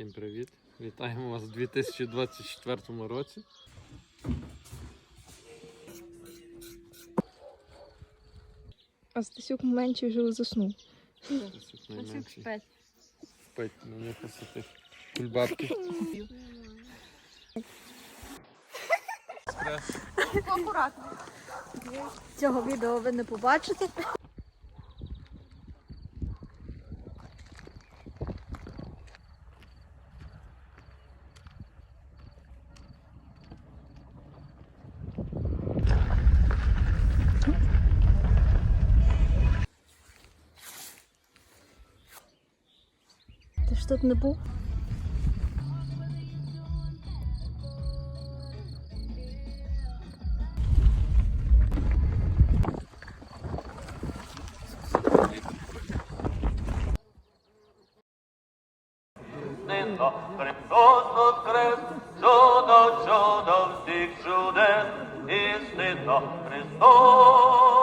Всім привіт! Вітаємо вас у 2024 році. А Стасюк менше вже заснув. Стасюк найменший. Спить на них посити. Кульбабки. Експрес. Цього відео ви не побачите. Тут не був? Чудо, чудо всіх чудес, істинно Христос